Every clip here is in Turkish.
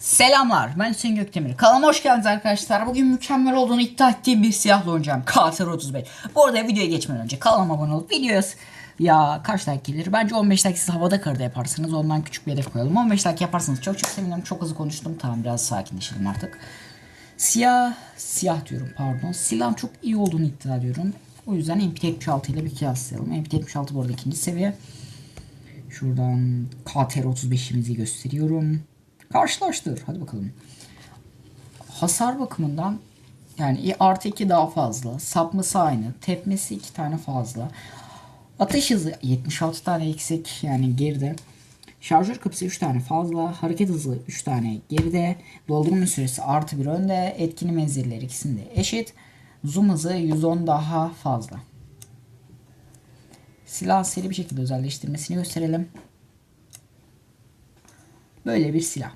Selamlar ben Hüseyin Gökdemir. Kanalıma hoş geldiniz arkadaşlar. Bugün mükemmel olduğunu iddia ettiğim bir silahla oynayacağım. Kater 35. Bu arada videoya geçmeden önce kanalıma abone olup videoya ya kaç like gelir? Bence 15 like siz havada karada yaparsınız. Ondan küçük bir hedef koyalım. 15 like yaparsanız çok çok sevinirim. Çok hızlı konuştum. Tamam biraz sakinleşelim artık. Siyah, siyah diyorum pardon. Silahın çok iyi olduğunu iddia ediyorum. O yüzden MP76 ile bir kıyaslayalım. MP76 bu arada ikinci seviye. Şuradan KTR 35'imizi gösteriyorum. Karşılaştır. Hadi bakalım. Hasar bakımından yani artı 2 daha fazla. Sapması aynı. Tepmesi 2 tane fazla. Atış hızı 76 tane eksik yani geride. Şarjör kapısı 3 tane fazla. Hareket hızı 3 tane geride. Doldurma süresi artı 1 önde. Etkili menziller ikisinde eşit. Zoom hızı 110 daha fazla. Silah seri bir şekilde özelleştirmesini gösterelim. Böyle bir silah.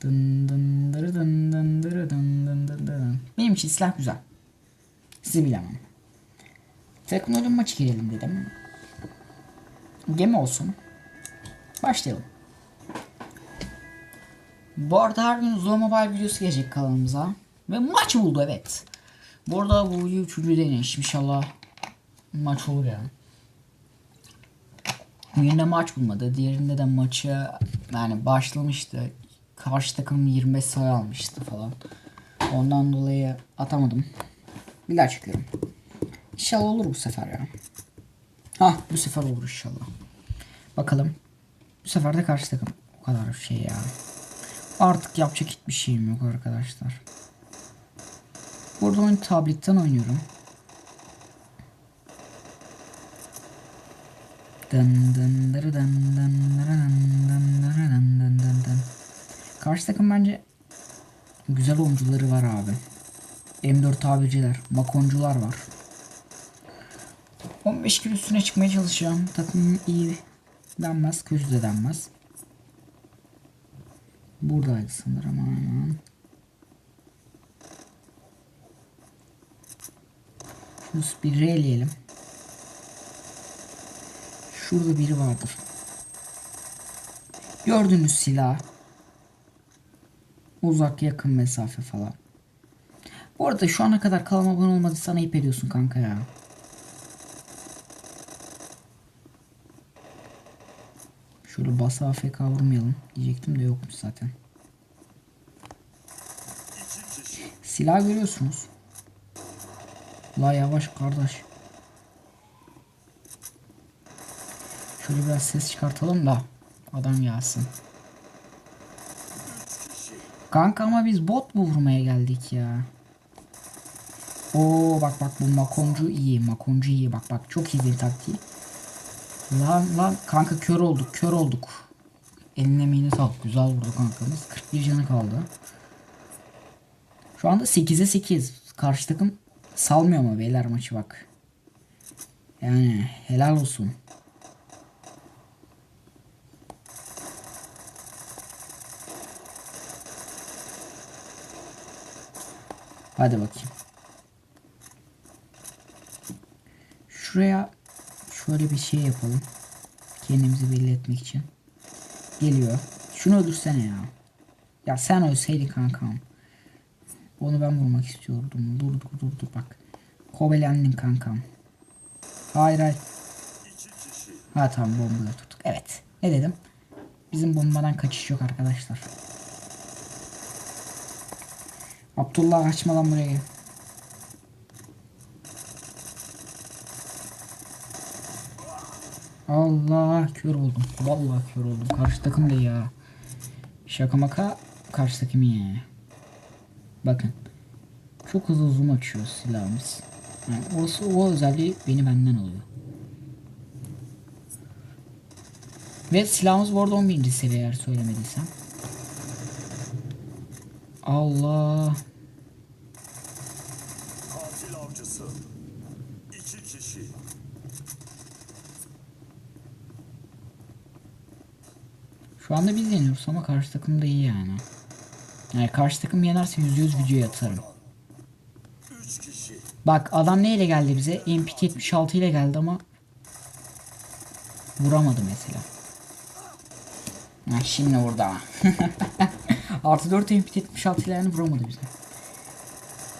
Dın dın dırı dın dın dırı dın dın dın dın. Benim için silah güzel. Sizi bilemem. Teknoloji maçı girelim dedim. Gemi olsun. Başlayalım. Bu arada her gün Zula Mobile videosu gelecek kanalımıza. Ve maç buldu evet. Bu arada bu video üçüncü deneyiş. İnşallah maç olur yani. Birinde maç bulmadı. Diğerinde de maçı yani başlamıştı. Karşı takım 25 sayı almıştı falan. Ondan dolayı atamadım. Bir daha çekiyorum. İnşallah olur bu sefer ya. Hah bu sefer olur inşallah. Bakalım. Bu sefer de karşı takım. O kadar şey ya. Artık yapacak hiçbir şeyim yok arkadaşlar. Burada oyun tabletten oynuyorum. Dın dın. Karşı takım bence güzel oyuncuları var abi. M4 abiciler, makoncular var. 15 kilo üstüne çıkmaya çalışacağım. Takım iyi denmez, kötü de denmez. Buradaydı sanırım aman. Şunu bir reyleyelim. Şurada biri vardır. Gördüğünüz silah. Uzak yakın mesafe falan. Bu arada şu ana kadar kanalıma abone olmadıysan ayıp ediyorsun kanka ya. Şöyle basa AFK vurmayalım diyecektim de yokmuş zaten. Silah görüyorsunuz. La yavaş kardeş. Şöyle biraz ses çıkartalım da adam gelsin. Kanka ama biz bot mu vurmaya geldik ya? Oo bak bak bu makoncu iyi. Makoncu iyi bak bak çok iyi bir taktiği. Lan lan kanka kör olduk kör olduk. Eline mini sağlık güzel vurdu kankamız. 41 canı kaldı. Şu anda 8'e 8. Karşı takım salmıyor ama beyler maçı bak. Yani helal olsun. Hadi bakayım. Şuraya şöyle bir şey yapalım. Kendimizi belli etmek için. Geliyor. Şunu öldürsene ya. Ya sen ölseydin kankam. Onu ben vurmak istiyordum. Dur dur dur dur bak. Kobelendin kankam. Hayır hayır. Ha tamam bombayı tuttuk. Evet. Ne dedim? Bizim bombadan kaçış yok arkadaşlar. Abdullah kaçma lan buraya gel. Allah kör oldum. Vallahi kör oldum. Karşı takım da ya. Şaka maka karşı takım iyi. Bakın. Çok hızlı zoom açıyor silahımız. Yani orası o özelliği beni benden alıyor. Ve silahımız bu arada 11. seviye eğer söylemediysem. Allah. Şu anda biz yeniyoruz ama karşı takım da iyi yani. Yani karşı takım yenerse %100 videoya atarım. Bak adam neyle geldi bize? MP76 ile geldi ama vuramadı mesela. Ha, şimdi ama. Artı 4 empit 76 ile yani vuramadı bize.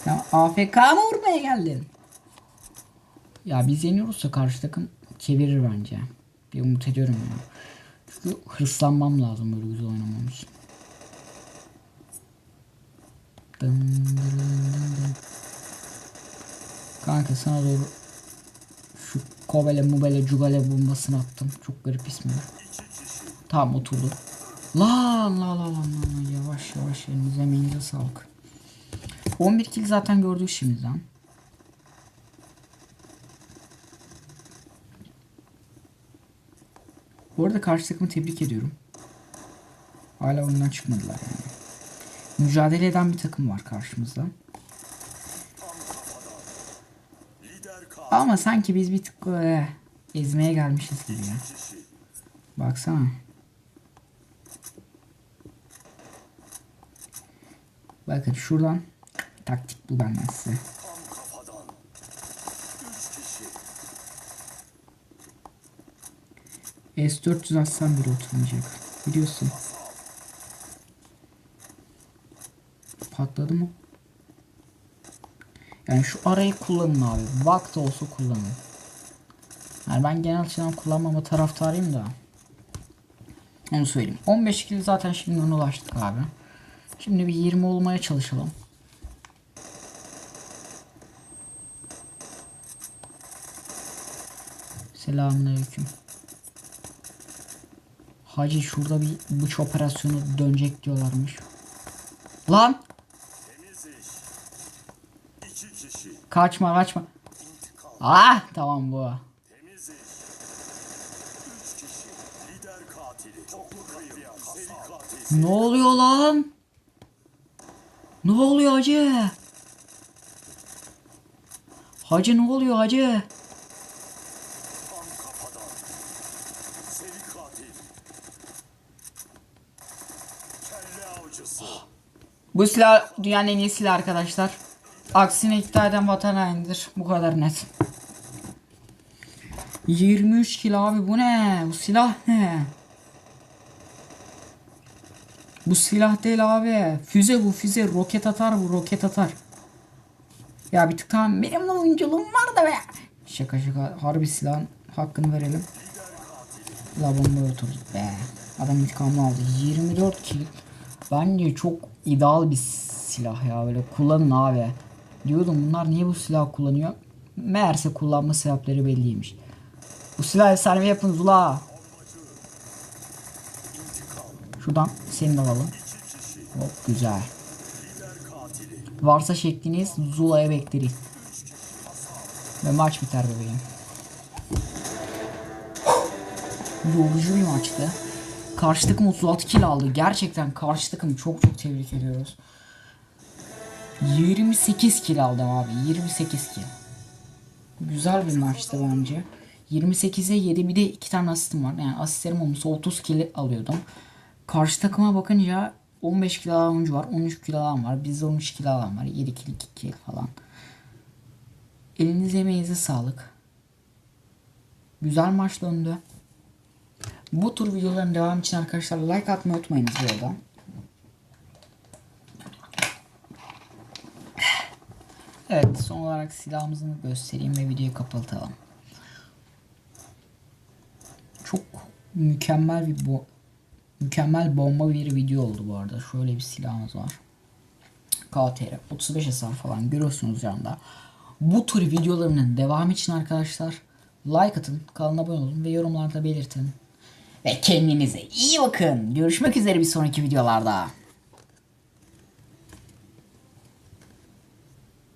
Ya AFK mı vurmaya geldin? Ya biz yeniyoruzsa karşı takım çevirir bence. Bir umut ediyorum ya. Çünkü hırslanmam lazım böyle güzel oynamam için. Kanka sana doğru şu Kobele Mubele Cugale bombasını attım. Çok garip ismi var. Tamam oturdu. Lan la la lan lan yavaş yavaş elinize emeğinize sağlık. 11 kill zaten gördük şimdiden. Bu arada karşı takımı tebrik ediyorum. Hala oyundan çıkmadılar yani. Mücadele eden bir takım var karşımızda. Ama sanki biz bir tık böyle ezmeye gelmişiz gibi ya. Baksana. Bakın şuradan taktik bu benden size. S400 atsam bile oturmayacak. Biliyorsun. Patladı mı? Yani şu arayı kullanın abi. Vakti olsa kullanın. Yani ben genel açıdan kullanmama taraftarıyım da. Onu söyleyeyim. 15 kill zaten şimdi ulaştık abi. Şimdi bir 20 olmaya çalışalım. Selamünaleyküm. Hacı şurada bir bıç operasyonu dönecek diyorlarmış. Lan kaçma kaçma. Ah tamam bu. Ne oluyor lan? Ne oluyor hacı? Hacı ne oluyor hacı? Bu silah dünyanın en iyi silahı arkadaşlar. Aksine iddia eden vatan hainidir. Bu kadar net. 23 kilo abi bu ne? Bu silah ne? Bu silah değil abi. Füze bu füze. Roket atar bu roket atar. Ya bir tık tamam benim de oyunculuğum var da be. Şaka şaka. Harbi silahın hakkını verelim. La bomba oturduk be. Adam intikamını aldı. 24 kill. Bence çok ideal bir silah ya. Böyle kullanın abi. Diyordum bunlar niye bu silah kullanıyor? Meğerse kullanma sebepleri belliymiş. Bu silah efsane yapın ula. Şuradan seni de alalım. Hop güzel. Varsa şekliniz Zula'ya bekleriz. Ve maç biter bebeğim. Yorucu bir maçtı. Karşı takım 36 kill aldı. Gerçekten karşı takımı çok çok tebrik ediyoruz. 28 kill aldım abi. 28 kill. Güzel bir maçtı bence. 28'e 7 bir de 2 tane asistim var. Yani asistlerim olmuşsa 30 kill alıyordum. Karşı takıma bakınca 15 kill alan oyuncu var. 13 kill alan var. Bizde 13 kill alan var. 7 kill 2 kill falan. Elinize emeğinize sağlık. Güzel maç döndü. Bu tür videoların devamı için arkadaşlar like atmayı unutmayınız bu arada. Evet son olarak silahımızı göstereyim ve videoyu kapatalım. Çok mükemmel bir bo mükemmel bomba bir video oldu bu arada. Şöyle bir silahımız var. KTR 35 hasar falan görüyorsunuz yanında. Bu tür videolarının devamı için arkadaşlar like atın, kanala abone olun ve yorumlarda belirtin. Ve kendinize iyi bakın. Görüşmek üzere bir sonraki videolarda.